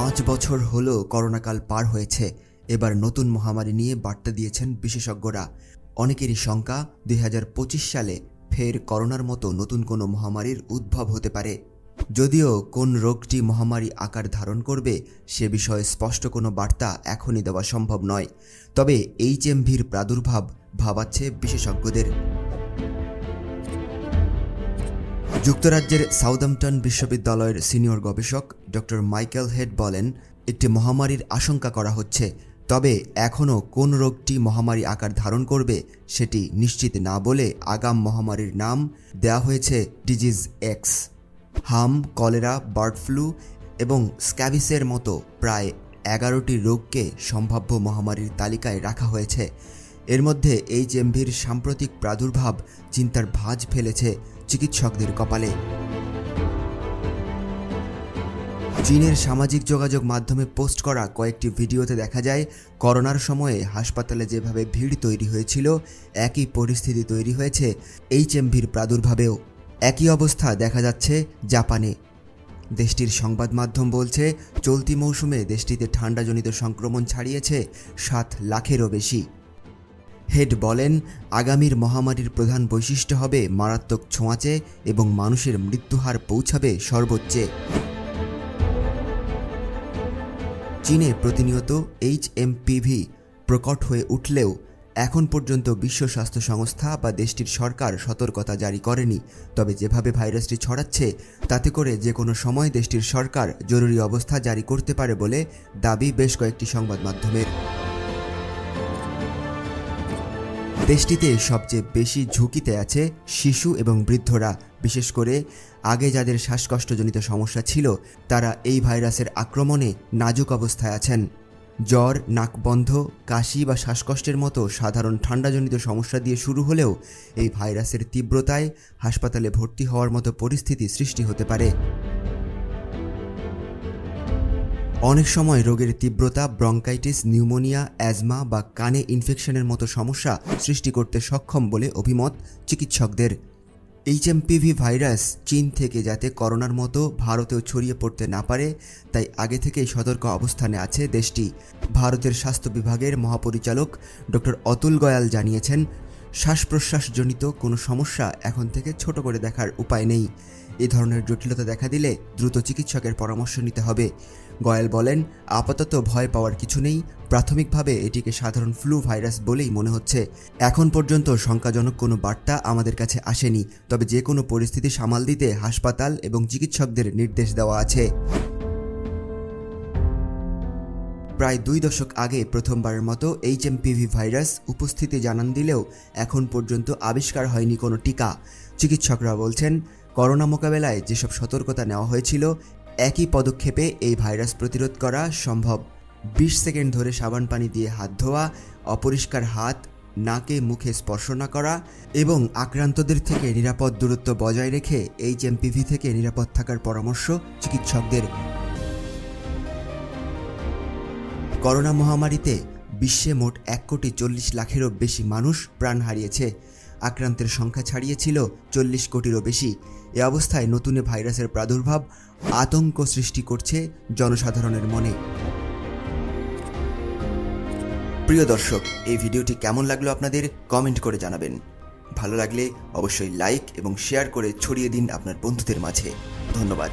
পাঁচ বছর হলো করোনাকাল পার হয়েছে। এবার নতুন মহামারী নিয়ে বার্তা দিয়েছেন বিশেষজ্ঞরা। অনেকেরই শঙ্কা, দুই হাজার পঁচিশ সালে ফের করোনার মতো নতুন কোনো মহামারীর উদ্ভব হতে পারে। যদিও কোন রোগটি মহামারী আকার ধারণ করবে, সে বিষয়ে স্পষ্ট কোনো বার্তা এখনই দেওয়া সম্ভব নয়। তবে এইচএমভির প্রাদুর্ভাব ভাবাচ্ছে বিশেষজ্ঞদের। যুক্তরাজ্যের সাউদাম্পটন বিশ্ববিদ্যালয়ের সিনিয়র গবেষক ডক্টর মাইকেল হেড বলেন, একটি মহামারীর আশঙ্কা করা হচ্ছে, তবে এখনও কোন রোগটি মহামারী আকার ধারণ করবে সেটি নিশ্চিত না বলে আগাম মহামারীর নাম দেওয়া হয়েছে ডিজিজ এক্স। হাম, কলেরা, বার্ড ফ্লু এবং স্ক্যাবিসের মতো প্রায় এগারোটি রোগকে সম্ভাব্য মহামারীর তালিকায় রাখা হয়েছে। এর মধ্যে এইচএমভির সাম্প্রতিক প্রাদুর্ভাব চিন্তার ভাঁজ ফেলেছে চিকিৎসকদের কপালে। চীনের সামাজিক যোগাযোগ মাধ্যমে পোস্ট করা কয়েকটি ভিডিওতে দেখা যায়, করোনার সময়ে হাসপাতালে যেভাবে ভিড় তৈরি হয়েছিল, একই পরিস্থিতি তৈরি হয়েছে এইচএমভির প্রাদুর্ভাবেও। একই অবস্থা দেখা যাচ্ছে জাপানে। দেশটির সংবাদ মাধ্যম বলছে, চলতি মৌসুমে দেশটিতে ঠান্ডাজনিত সংক্রমণ ছাড়িয়েছে সাত লাখেরও বেশি। হেড বলেন, আগামীর মহামারীর প্রধান বৈশিষ্ট্য হবে মারাত্মক ছোঁয়াচে এবং মানুষের মৃত্যুহার পৌঁছাবে সর্বোচ্চে। চীনে প্রতিনিয়ত এইচ এইচএমপিভি প্রকট হয়ে উঠলেও এখন পর্যন্ত বিশ্ব স্বাস্থ্য সংস্থা বা দেশটির সরকার সতর্কতা জারি করেনি। তবে যেভাবে ভাইরাসটি ছড়াচ্ছে, তাতে করে যে কোনো সময় দেশটির সরকার জরুরি অবস্থা জারি করতে পারে বলে দাবি বেশ কয়েকটি সংবাদ মাধ্যমের। দেশটিতে সবচেয়ে বেশি ঝুঁকিতে আছে শিশু এবং বৃদ্ধরা। বিশেষ করে আগে যাদের শ্বাসকষ্টজনিত সমস্যা ছিল, তারা এই ভাইরাসের আক্রমণে নাজুক অবস্থায় আছেন। জ্বর নাকবন্ধ কাশি বা শ্বাসকষ্টের মতো সাধারণ ঠান্ডাজনিত সমস্যা দিয়ে শুরু হলেও এই ভাইরাসের তীব্রতায় হাসপাতালে ভর্তি হওয়ার মতো পরিস্থিতি সৃষ্টি হতে পারে। অনেক সময় রোগের তীব্রতা, ব্রঙ্কাইটিস, নিউমোনিয়া, অ্যাজমা বা কানে ইনফেকশনের মতো সমস্যা সৃষ্টি করতে সক্ষম বলে অভিমত চিকিৎসকদের। এইচএমপিভি ভাইরাস চীন থেকে যাতে করোনার মতো ভারতেও ছড়িয়ে পড়তে না পারে, তাই আগে থেকেই সতর্ক অবস্থানে আছে দেশটি। ভারতের স্বাস্থ্য বিভাগের মহাপরিচালক ডক্টর অতুল গয়াল জানিয়েছেন শ্বাস প্রশ্বাসজনিত কোনো সমস্যা এখন থেকে ছোট করে দেখার উপায় নেই। এ ধরনের জটিলতা দেখা দিলে দ্রুত চিকিৎসকের পরামর্শ নিতে হবে। গয়াল বলেন, আপাতত ভয় পাওয়ার কিছু নেই, প্রাথমিকভাবে এটিকে সাধারণ ফ্লু ভাইরাস বলেই মনে হচ্ছে। এখন পর্যন্ত শঙ্কাজনক কোনো বার্তা আমাদের কাছে আসেনি, তবে যে কোনো পরিস্থিতি সামাল দিতে হাসপাতাল এবং চিকিৎসকদের নির্দেশ দেওয়া আছে। প্রায় দুই দশক আগে প্রথমবারের মতো এইচএমপিভি ভাইরাস উপস্থিতি জানান দিলেও এখন পর্যন্ত আবিষ্কার হয়নি কোনো টিকা। চিকিৎসকরা বলছেন, করোনা মোকাবেলায় যেসব সতর্কতা নেওয়া হয়েছিল একই পদক্ষেপে এই ভাইরাস প্রতিরোধ করা সম্ভব। বিশ সেকেন্ড ধরে সাবান পানি দিয়ে হাত ধোয়া, অপরিষ্কার হাত, নাকে মুখে স্পর্শ না করা এবং আক্রান্তদের থেকে নিরাপদ দূরত্ব বজায় রেখে এইচএমপিভি থেকে নিরাপদ থাকার পরামর্শ চিকিৎসকদের। করোনা মহামারীতে বিশ্বে মোট এক কোটি চল্লিশ লাখেরও বেশি মানুষ প্রাণ হারিয়েছে। আক্রান্তের সংখ্যা ছাড়িয়েছিল চল্লিশ কোটিরও বেশি। এ অবস্থায় নতুন ভাইরাসের প্রাদুর্ভাব আতঙ্ক সৃষ্টি করছে জনসাধারণের মনে। প্রিয় দর্শক, এই ভিডিওটি কেমন লাগল আপনাদের কমেন্ট করে জানাবেন। ভালো লাগলে অবশ্যই লাইক এবং শেয়ার করে ছড়িয়ে দিন আপনার বন্ধুদের মাঝে। ধন্যবাদ।